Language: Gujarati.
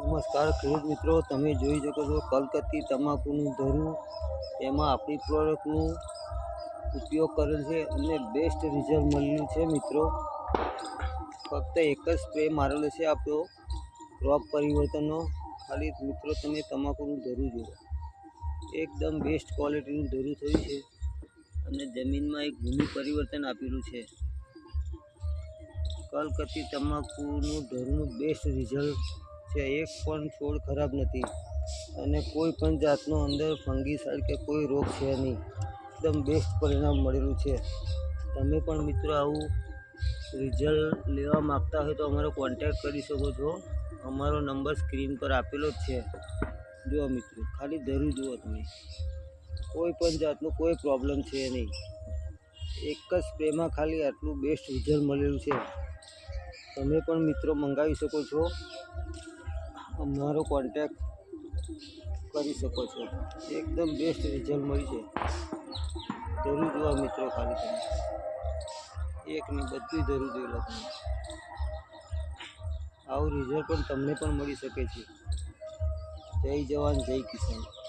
નમસ્કાર ખેડૂત મિત્રો, તમે જોઈ શકો છો કલકત્તી તમાકુનું ધરું. એમાં આપણી પ્રોડક્ટનું ઉપયોગ કરેલ છે અને બેસ્ટ રિઝલ્ટ મળ્યું છે મિત્રો. ફક્ત એક જ સ્પ્રે મારેલો છે આપણો ક્રોપ પરિવર્તનનો. ખાલી મિત્રો, તમે તમાકુનું ધરું જુઓ. એકદમ બેસ્ટ ક્વોલિટીનું ધરું થયું છે અને જમીનમાં એક ભૂમિ પરિવર્તન આપેલું છે. કલકત્તી તમાકુનું ધરનું બેસ્ટ રિઝલ્ટ છે એક પણ છોડ ખરાબ નથી. અને કોઈ પણ જાતનો અંદર ફંગીસાઇડ કે કોઈ રોગ છે નહીં. એકદમ બેસ્ટ પરિણામ મળેલું છે. તમે પણ મિત્રો આવું રિઝલ્ટ લેવા માગતા હોય તો અમારો કોન્ટેક્ટ કરી શકો છો. અમારો નંબર સ્ક્રીન પર આપેલો જ છે. જુઓ મિત્રો, ખાલી ધરું જુઓ તમે. કોઈ પણ જાતનો કોઈ પ્રોબ્લેમ છે નહીં. એક જ સ્પ્રેમાં ખાલી આટલું બેસ્ટ રિઝલ્ટ મળેલું છે. તમે પણ મિત્રો મંગાવી શકો છો. અમારો કોન્ટેક કરી શકો છો. એકદમ બેસ્ટ રિઝલ્ટ મળી છે. જરૂર જોવા મિત્રો ખાલી તમે. એકની બધી જરૂર જોઈ લો તમે. આવું રિઝલ્ટ પણ તમને પણ મળી શકે છે. જય જવાન, જય કિસાન.